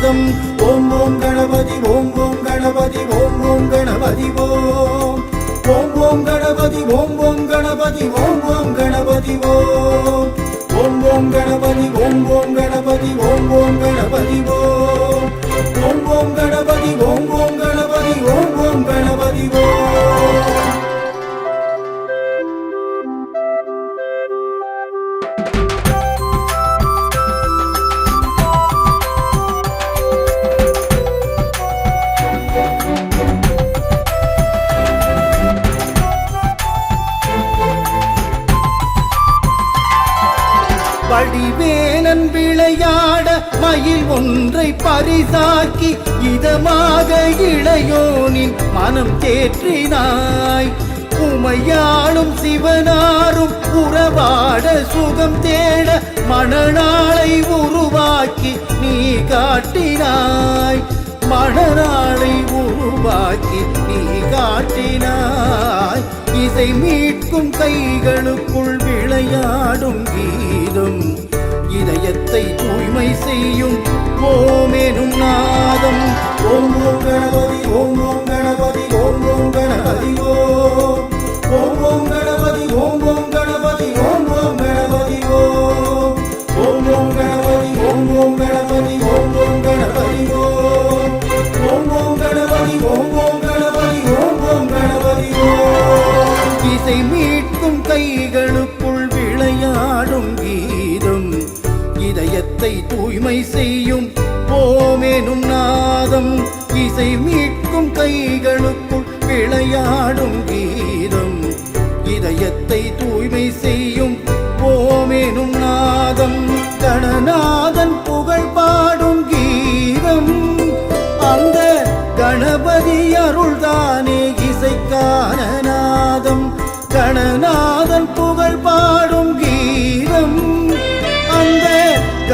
பாதம் ஓம் ஓம் கணபதி ஓம் ஓம் கணபதி ஓம் ஓம் கணபதி ஓம். ஓம் ஓம் கணபதி ஓம் ஓம் கணபதி ஓம் ஓம் கணபதி ஓம். ஓம் ஓம் கணபதி ஓம் ஓம் கணபதி ஓம் ஓம் கணபதி ஓம். வடிவேலன் விளையாட மயில் ஒன்றை பரிசாக்கி இதமாக இளையோனின் மனம் தேற்றினாய். உமையாளும் சிவனாரும் உறவாட சுகம் தேட மணநாளை உருவாக்கி நீ காட்டினாய். மணநாளை உருவாக்கி நீ காட்டினாய். இசை மீட்கும் கைகளுக்குள் விளையாடும் கீதம். இதயத்தை தூய்மை செய்யும் ஓமேனும் நாதம். மீட்கும் கைகளுக்குள் விளையாடும் கீதம். இதயத்தை தூய்மை செய்யும் ஓமேனும் நாதம். இசை மீட்கும் கைகளுக்குள் விளையாடும் கீதம். இதயத்தை தூய்மை செய்யும் ஓமேனும் நாதம். கணநாதன் புகழ் பாடும் கீதம். அந்த கணபதி அருள்தானே இசைக்கான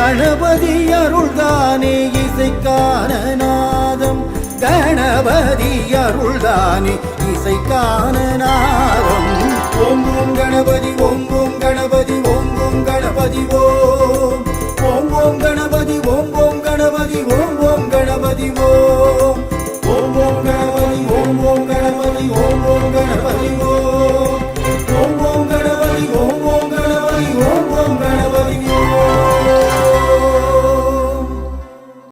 கணபதி அருள்தானே இசைக்கான நாதம் கணபதி அருள்தானே இசைக்கான நாதம் ஓம் ஓம் கணபதி ஓம் ஓம் கணபதி ஓம் ஓம் கணபதி ஓம். ஓம் கணபதி ஓம் கணபதி ஓம்